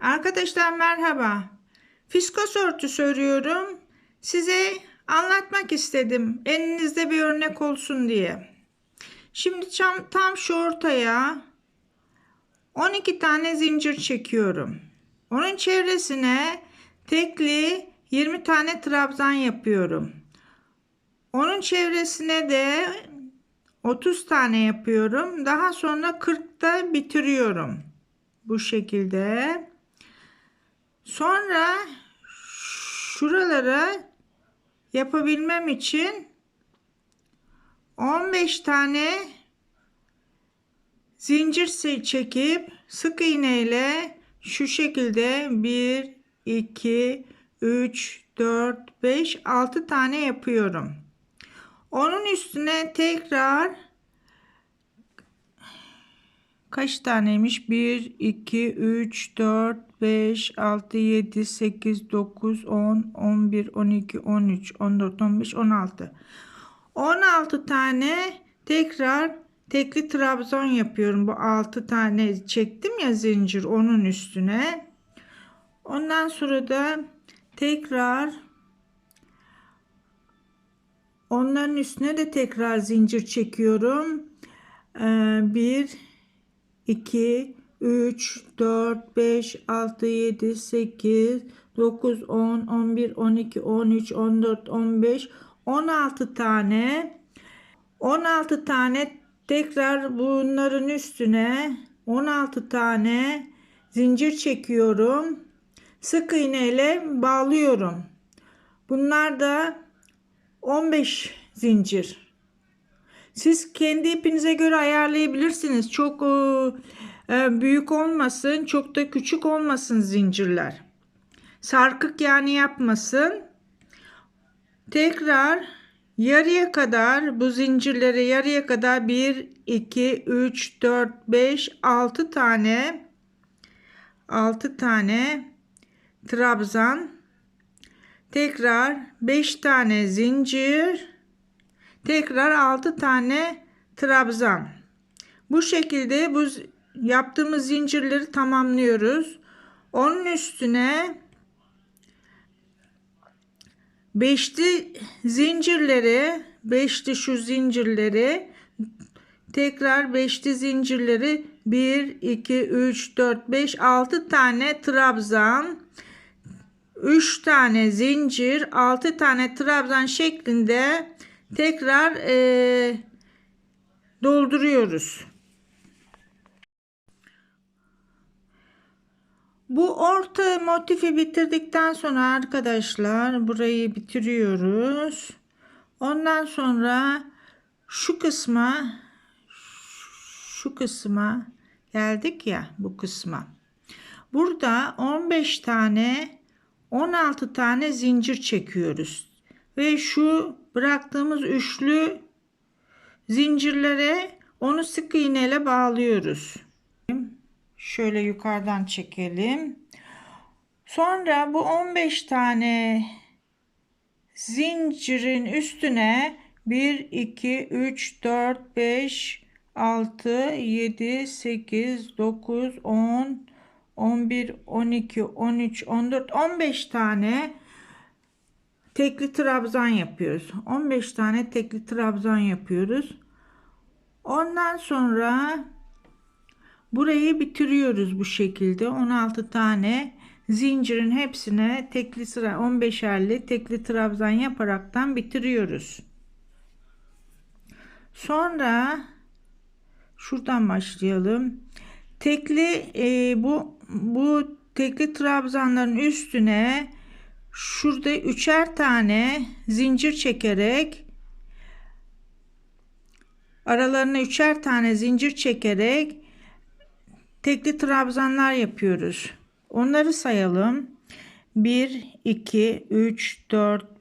Arkadaşlar merhaba. Fiskos örtüsü örüyorum. Size anlatmak istedim. Elinizde bir örnek olsun diye. Şimdi tam, tam şu ortaya 12 tane zincir çekiyorum. Onun çevresine tekli 20 tane trabzan yapıyorum. Onun çevresine de 30 tane yapıyorum. Daha sonra 40'ta bitiriyorum. Bu şekilde. Sonra şuralara yapabilmem için 15 tane zincir çekip sık iğne ile şu şekilde 1 2 3 4 5 6 tane yapıyorum. Onun üstüne tekrar kaç taneymiş? 1, 2, 3, 4, 5, 6, 7, 8, 9, 10, 11, 12, 13, 14, 15, 16. 16 tane tekrar tekli trabzon yapıyorum. Bu 6 tane çektim ya zincir onun üstüne. Ondan sonra da tekrar Onların üstüne de tekrar zincir çekiyorum. 1 2 3 4 5 6 7 8 9 10 11 12 13 14 15 16 tane 16 tane tekrar bunların üstüne 16 tane zincir çekiyorum. Sık iğne ile bağlıyorum. Bunlar da 15 zincir. Siz kendi ipinize göre ayarlayabilirsiniz. Çok e, büyük olmasın, çok da küçük olmasın zincirler. Sarkık yani yapmasın. Tekrar yarıya kadar bu zincirleri yarıya kadar 1 2 3 4 5 6 tane 6 tane trabzan tekrar 5 tane zincir tekrar 6 tane trabzan. Bu şekilde bu yaptığımız zincirleri tamamlıyoruz. Onun üstüne beşli zincirleri beşli şu zincirleri tekrar beşli zincirleri 1 2 3 4 5 6 tane trabzan 3 tane zincir 6 tane trabzan şeklinde tekrar e, dolduruyoruz. Bu orta motifi bitirdikten sonra arkadaşlar burayı bitiriyoruz. Ondan sonra şu kısma şu kısma geldik ya bu kısma. Burada 15 tane 16 tane zincir çekiyoruz. Ve şu bıraktığımız üçlü zincirlere onu sık iğneyle bağlıyoruz. Şöyle yukarıdan çekelim. Sonra bu 15 tane zincirin üstüne 1 2 3 4 5 6 7 8 9 10 11 12 13 14 15 tane tekli trabzan yapıyoruz. 15 tane tekli trabzan yapıyoruz. Ondan sonra burayı bitiriyoruz bu şekilde. 16 tane zincirin hepsine tekli sıra 15'erli tekli trabzan yaparaktan bitiriyoruz. Sonra şuradan başlayalım. Tekli e, bu bu tekli trabzanların üstüne şurada üçer tane zincir çekerek aralarına üçer tane zincir çekerek tekli trabzanlar yapıyoruz. Onları sayalım. 1 2 3 4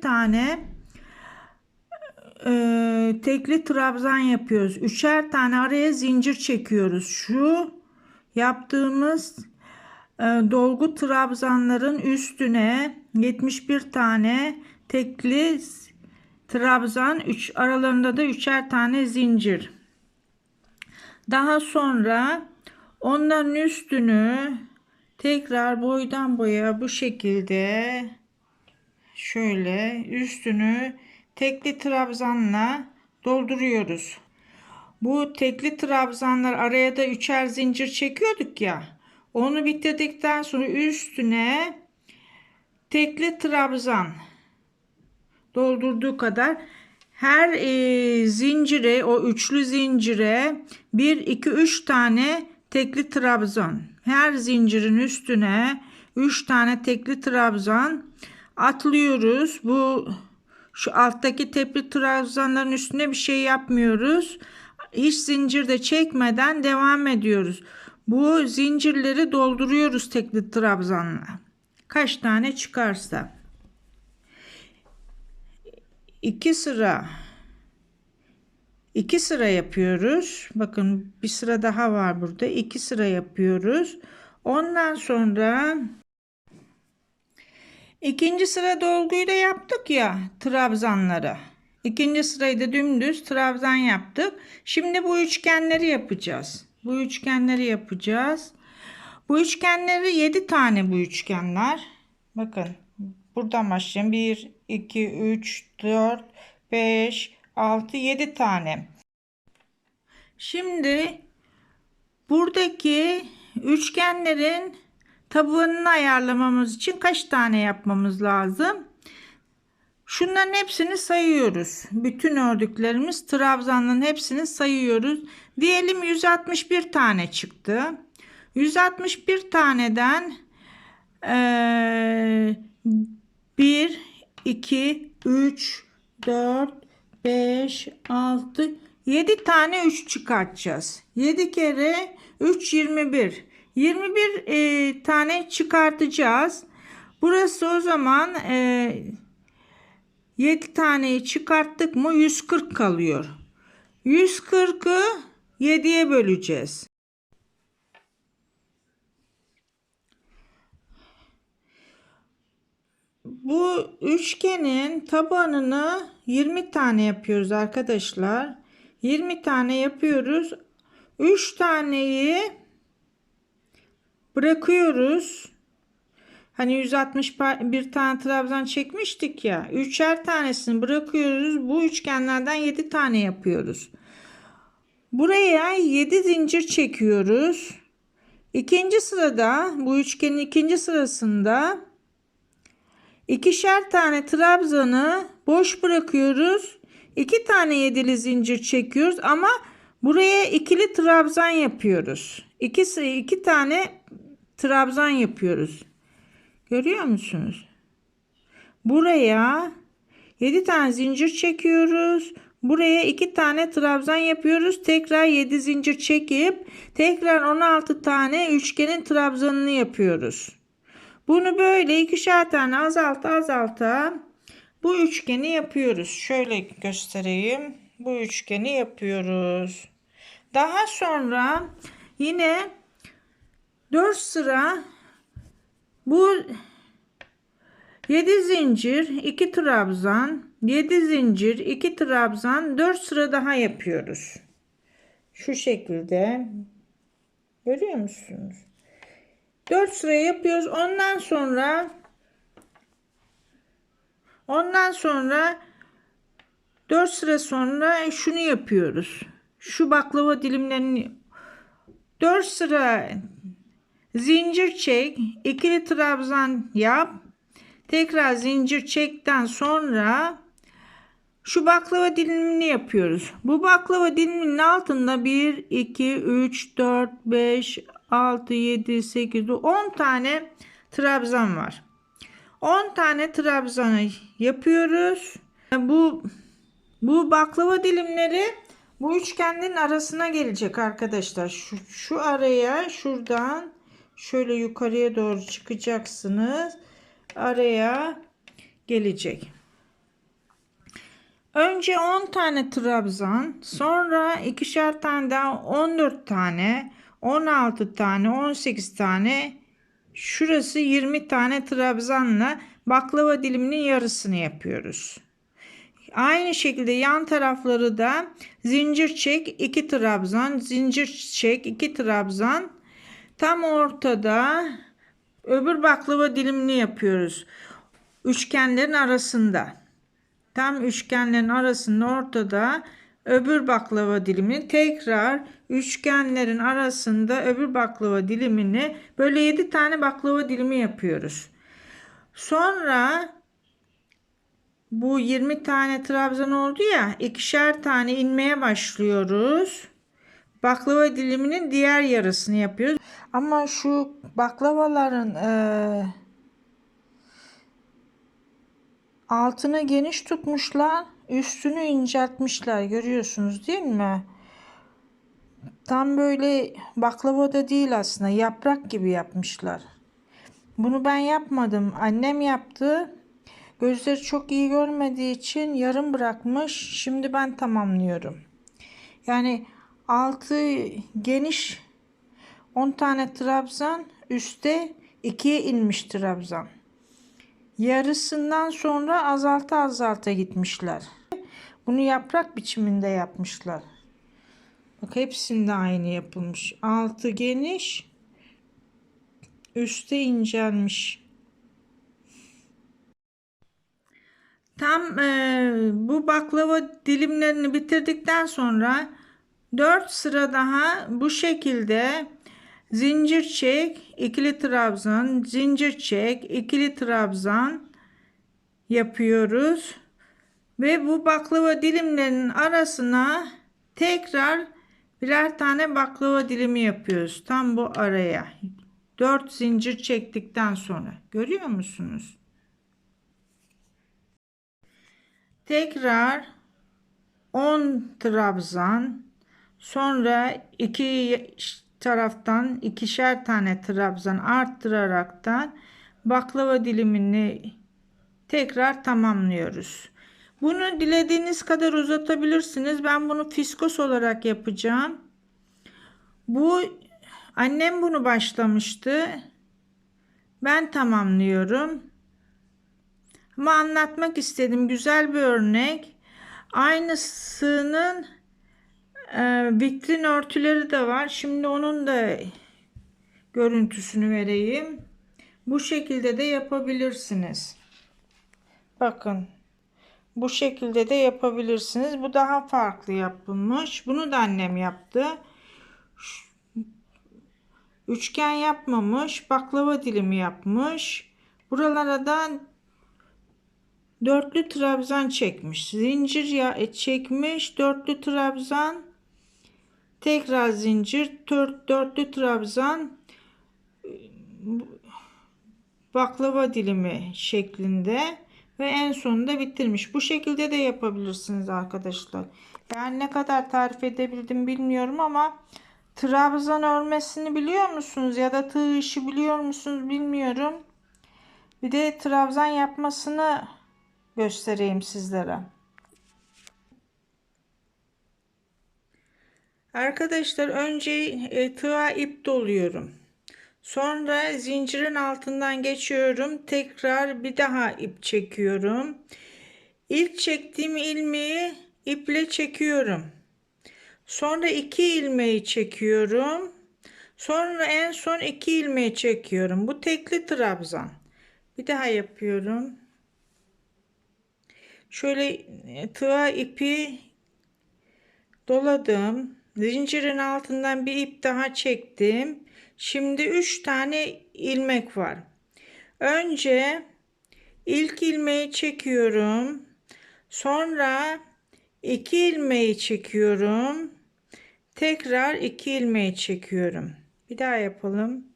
tane e, tekli trabzan yapıyoruz. Üçer tane araya zincir çekiyoruz. Şu yaptığımız dolgu trabzanların üstüne 71 tane tekli trabzan, üç aralarında da üçer tane zincir. Daha sonra onların üstünü tekrar boydan boya bu şekilde şöyle üstünü tekli trabzanla dolduruyoruz. Bu tekli trabzanlar araya da üçer zincir çekiyorduk ya. Onu bitirdikten sonra üstüne tekli trabzan doldurduğu kadar her e, zincire o üçlü zincire 1 2 3 tane tekli trabzan her zincirin üstüne 3 tane tekli trabzan atlıyoruz. Bu şu alttaki tekli trabzanların üstüne bir şey yapmıyoruz. Hiç zincir de çekmeden devam ediyoruz bu zincirleri dolduruyoruz tekli trabzanla kaç tane çıkarsa 2 sıra 2 sıra yapıyoruz. Bakın bir sıra daha var burada. 2 sıra yapıyoruz. Ondan sonra ikinci sıra dolguyu da yaptık ya trabzanlara. İkinci sırayı da dümdüz trabzan yaptık. Şimdi bu üçgenleri yapacağız. Bu üçgenleri yapacağız. Bu üçgenleri 7 tane bu üçgenler. Bakın buradan başlayalım. 1, 2, 3, 4, 5, 6, 7 tane. Şimdi buradaki üçgenlerin tabanını ayarlamamız için kaç tane yapmamız lazım? Şunların hepsini sayıyoruz. Bütün ördüklerimiz trabzanların hepsini sayıyoruz. Diyelim 161 tane çıktı. 161 taneden ee, 1, 2, 3, 4, 5, 6, 7 tane 3 çıkartacağız. 7 kere 3, 21. 21 e, tane çıkartacağız. Burası o zaman e, 7 taneyi çıkarttık mı 140 kalıyor. 140'ı 7'ye böleceğiz. Bu üçgenin tabanını 20 tane yapıyoruz arkadaşlar. 20 tane yapıyoruz. 3 taneyi bırakıyoruz. Hani 161 tane trabzan çekmiştik ya. Üçer tanesini bırakıyoruz. Bu üçgenlerden 7 tane yapıyoruz. Buraya 7 zincir çekiyoruz. İkinci sırada bu üçgenin ikinci sırasında İkişer tane trabzanı boş bırakıyoruz. İki tane yedili zincir çekiyoruz ama buraya ikili trabzan yapıyoruz. İkisi iki tane trabzan yapıyoruz. Görüyor musunuz? Buraya 7 tane zincir çekiyoruz. Buraya 2 tane trabzan yapıyoruz. Tekrar 7 zincir çekip tekrar 16 tane üçgenin trabzanını yapıyoruz. Bunu böyle ikişer tane azalta azalta bu üçgeni yapıyoruz. Şöyle göstereyim. Bu üçgeni yapıyoruz. Daha sonra yine 4 sıra bu 7 zincir 2 trabzan 7 zincir 2 trabzan 4 sıra daha yapıyoruz. Şu şekilde görüyor musunuz? 4 sıra yapıyoruz. Ondan sonra ondan sonra 4 sıra sonra şunu yapıyoruz. Şu baklava dilimlerini 4 sıra zincir çek, ikili trabzan yap. Tekrar zincir çekten sonra şu baklava dilimini yapıyoruz. Bu baklava diliminin altında 1, 2, 3, 4, 5, 6, 7, 8, 10 tane trabzan var. 10 tane trabzanı yapıyoruz. Bu bu baklava dilimleri bu üçgenlerin arasına gelecek arkadaşlar. Şu, şu araya şuradan şöyle yukarıya doğru çıkacaksınız. Araya gelecek. Önce 10 tane trabzan, sonra ikişer tane daha 14 tane, 16 tane, 18 tane, şurası 20 tane trabzanla baklava diliminin yarısını yapıyoruz. Aynı şekilde yan tarafları da zincir çek 2 trabzan, zincir çek 2 trabzan. Tam ortada öbür baklava dilimini yapıyoruz. Üçgenlerin arasında. Tam üçgenlerin arasında ortada öbür baklava dilimini tekrar üçgenlerin arasında öbür baklava dilimini böyle 7 tane baklava dilimi yapıyoruz. Sonra bu 20 tane trabzan oldu ya ikişer tane inmeye başlıyoruz. Baklava diliminin diğer yarısını yapıyoruz. Ama şu baklavaların eee altını geniş tutmuşlar, üstünü inceltmişler. Görüyorsunuz değil mi? Tam böyle baklava da değil aslında. Yaprak gibi yapmışlar. Bunu ben yapmadım. Annem yaptı. Gözleri çok iyi görmediği için yarım bırakmış. Şimdi ben tamamlıyorum. Yani altı geniş 10 tane trabzan, üstte 2'ye inmiş trabzan. Yarısından sonra azalta azalta gitmişler. Bunu yaprak biçiminde yapmışlar. Bak hepsinde aynı yapılmış. Altı geniş, üstte incelmiş. Tam e, bu baklava dilimlerini bitirdikten sonra 4 sıra daha bu şekilde zincir çek, ikili trabzan, zincir çek, ikili trabzan yapıyoruz. Ve bu baklava dilimlerinin arasına tekrar birer tane baklava dilimi yapıyoruz. Tam bu araya. 4 zincir çektikten sonra. Görüyor musunuz? Tekrar 10 trabzan sonra iki taraftan ikişer tane trabzan arttıraraktan baklava dilimini tekrar tamamlıyoruz. Bunu dilediğiniz kadar uzatabilirsiniz. Ben bunu fiskos olarak yapacağım. Bu annem bunu başlamıştı. Ben tamamlıyorum. Ama anlatmak istedim. Güzel bir örnek. Aynısının e, vitrin örtüleri de var. Şimdi onun da görüntüsünü vereyim. Bu şekilde de yapabilirsiniz. Bakın. Bu şekilde de yapabilirsiniz. Bu daha farklı yapılmış. Bunu da annem yaptı. Üçgen yapmamış. Baklava dilimi yapmış. Buralara da dörtlü trabzan çekmiş. Zincir ya çekmiş. Dörtlü trabzan. Tekrar zincir. Dört, dörtlü trabzan. Baklava dilimi şeklinde ve en sonunda bitirmiş. Bu şekilde de yapabilirsiniz arkadaşlar. Yani ne kadar tarif edebildim bilmiyorum ama trabzan örmesini biliyor musunuz ya da tığ işi biliyor musunuz bilmiyorum. Bir de trabzan yapmasını göstereyim sizlere. Arkadaşlar önce e, tığa ip doluyorum. Sonra zincirin altından geçiyorum. Tekrar bir daha ip çekiyorum. İlk çektiğim ilmeği iple çekiyorum. Sonra iki ilmeği çekiyorum. Sonra en son iki ilmeği çekiyorum. Bu tekli trabzan. Bir daha yapıyorum. Şöyle e, tığa ipi doladım. Zincirin altından bir ip daha çektim. Şimdi 3 tane ilmek var. Önce ilk ilmeği çekiyorum. Sonra iki ilmeği çekiyorum. Tekrar iki ilmeği çekiyorum. Bir daha yapalım.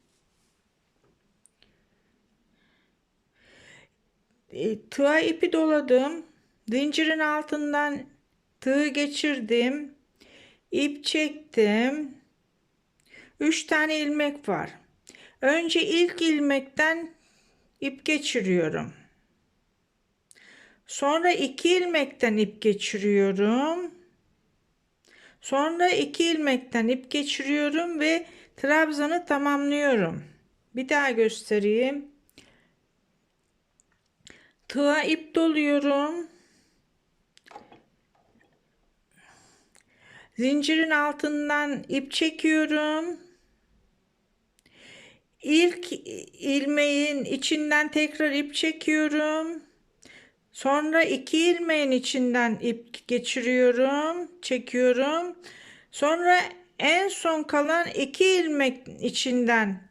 E, tığa ipi doladım. Zincirin altından tığı geçirdim. İp çektim. 3 tane ilmek var. Önce ilk ilmekten ip geçiriyorum. Sonra iki ilmekten ip geçiriyorum. Sonra iki ilmekten ip geçiriyorum ve trabzanı tamamlıyorum. Bir daha göstereyim. Tığa ip doluyorum. Zincirin altından ip çekiyorum. İlk ilmeğin içinden tekrar ip çekiyorum. Sonra iki ilmeğin içinden ip geçiriyorum, çekiyorum. Sonra en son kalan iki ilmek içinden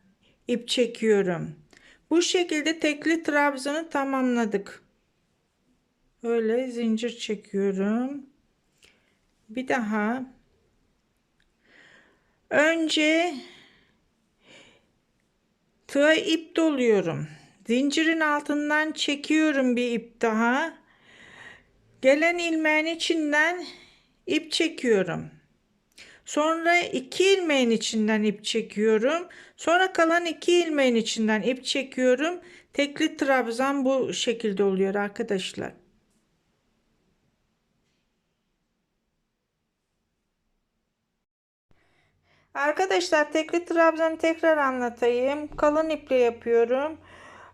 ip çekiyorum. Bu şekilde tekli trabzanı tamamladık. Böyle zincir çekiyorum. Bir daha. Önce tığa ip doluyorum. Zincirin altından çekiyorum bir ip daha. Gelen ilmeğin içinden ip çekiyorum. Sonra iki ilmeğin içinden ip çekiyorum. Sonra kalan iki ilmeğin içinden ip çekiyorum. Tekli trabzan bu şekilde oluyor arkadaşlar. Arkadaşlar tekli trabzanı tekrar anlatayım. Kalın iple yapıyorum.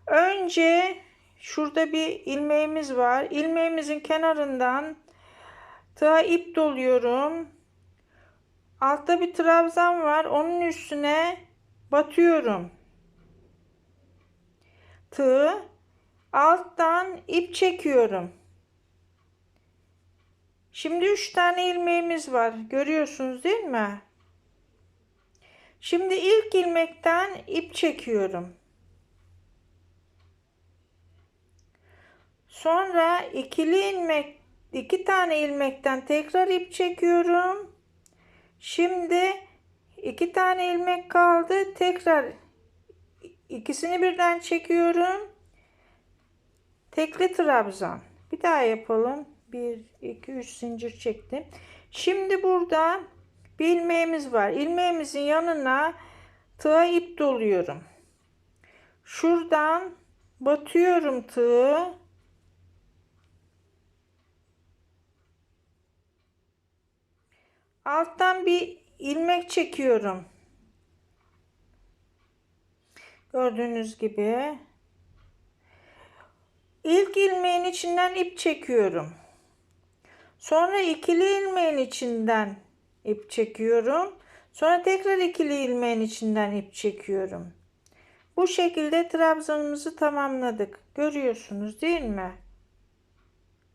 Önce şurada bir ilmeğimiz var. İlmeğimizin kenarından tığa ip doluyorum. Altta bir trabzan var. Onun üstüne batıyorum. Tığı alttan ip çekiyorum. Şimdi 3 tane ilmeğimiz var. Görüyorsunuz değil mi? Şimdi ilk ilmekten ip çekiyorum. Sonra ikili ilmek iki tane ilmekten tekrar ip çekiyorum. Şimdi iki tane ilmek kaldı. Tekrar ikisini birden çekiyorum. Tekli trabzan. Bir daha yapalım. 1 2 3 zincir çektim. Şimdi burada bir ilmeğimiz var. İlmeğimizin yanına tığa ip doluyorum. Şuradan batıyorum tığı. Alttan bir ilmek çekiyorum. Gördüğünüz gibi. İlk ilmeğin içinden ip çekiyorum. Sonra ikili ilmeğin içinden ip çekiyorum. Sonra tekrar ikili ilmeğin içinden ip çekiyorum. Bu şekilde trabzanımızı tamamladık. Görüyorsunuz değil mi?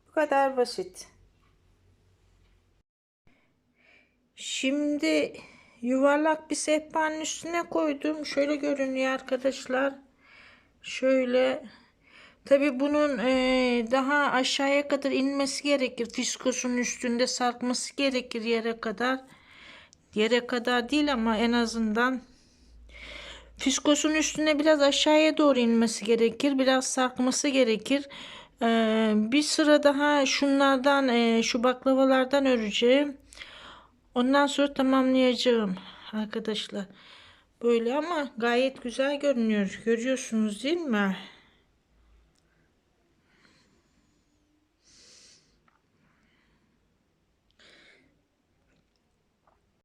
Bu kadar basit. Şimdi yuvarlak bir sehpanın üstüne koydum. Şöyle görünüyor arkadaşlar. Şöyle Tabi bunun e, daha aşağıya kadar inmesi gerekir. Fiskosun üstünde sarkması gerekir yere kadar. Yere kadar değil ama en azından fiskosun üstüne biraz aşağıya doğru inmesi gerekir. Biraz sarkması gerekir. E, bir sıra daha şunlardan e, şu baklavalardan öreceğim. Ondan sonra tamamlayacağım arkadaşlar. Böyle ama gayet güzel görünüyor. Görüyorsunuz değil mi?